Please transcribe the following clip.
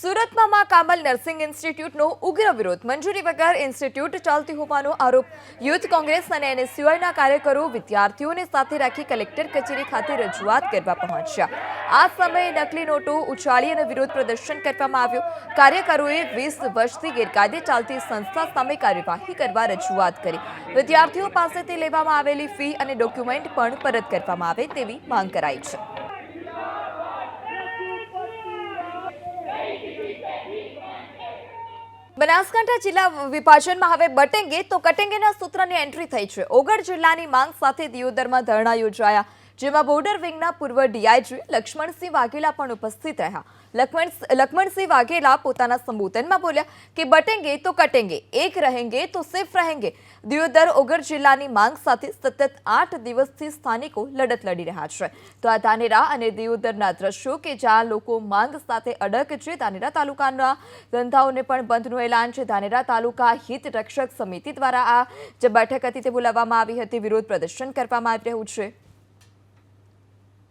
સુરતમાં મા કામલ નર્સિંગ ઇન્સ્ટિટ્યૂટનો ઉગ્ર વિરોધ. મંજૂરી વગર ઇન્સ્ટિટ્યૂટ ચાલતી હોવાનો આરોપ. યુથ કોંગ્રેસ અને એનએસયુઆઈના કાર્યકરો વિદ્યાર્થીઓને સાથે રાખી કલેક્ટર કચેરી ખાતે રજૂઆત કરવા પહોંચ્યા. આ સમયે નકલી નોટો ઉછાળી અને વિરોધ પ્રદર્શન કરવામાં આવ્યું. કાર્યકરોએ વીસ વર્ષથી ગેરકાયદે ચાલતી સંસ્થા સામે કાર્યવાહી કરવા રજૂઆત કરી. વિદ્યાર્થીઓ પાસેથી લેવામાં આવેલી ફી અને ડોક્યુમેન્ટ પણ પરત કરવામાં આવે તેવી માંગ કરાઈ છે. બનાસકાંઠા જિલ્લા વિભાજનમાં હવે બટેંગે, તો કટેંગેના સૂત્રની એન્ટ્રી થઈ છે. ઓગળ જિલ્લાની માંગ સાથે દિયોદરમાં ધરણા યોજાયા, જેમાં બોર્ડર વિંગના પૂર્વ ડીઆઈજી લક્ષ્મણસિંહ વાઘેલા પણ ઉપસ્થિત રહ્યા. લક્ષ્મણ લક્ષ્મણસિંહ વાઘેલા પોતાના સંબોધનમાં બોલ્યા કે બટેંગે તો કટેંગે, એક રહેંગે તો સિર્ફ રહેંગે. દિયોદર ઓગર જિલ્લાની માંગ સાથે સતત આઠ દિવસથી સ્થાનિકો લડત લડી રહ્યા છે. તો આ ધાનેરા અને દિયોદરના દ્રશ્યો કે જ્યાં લોકો માંગ સાથે અડગ છે, ધાનેરા તાલુકાના ધંધાઓને પણ બંધનું એલાન છે. ધાનેરા તાલુકા હિત રક્ષક સમિતિ દ્વારા આ જે બેઠક હતી તે બોલાવવામાં આવી હતી. વિરોધ પ્રદર્શન કરવામાં આવી રહ્યું છે.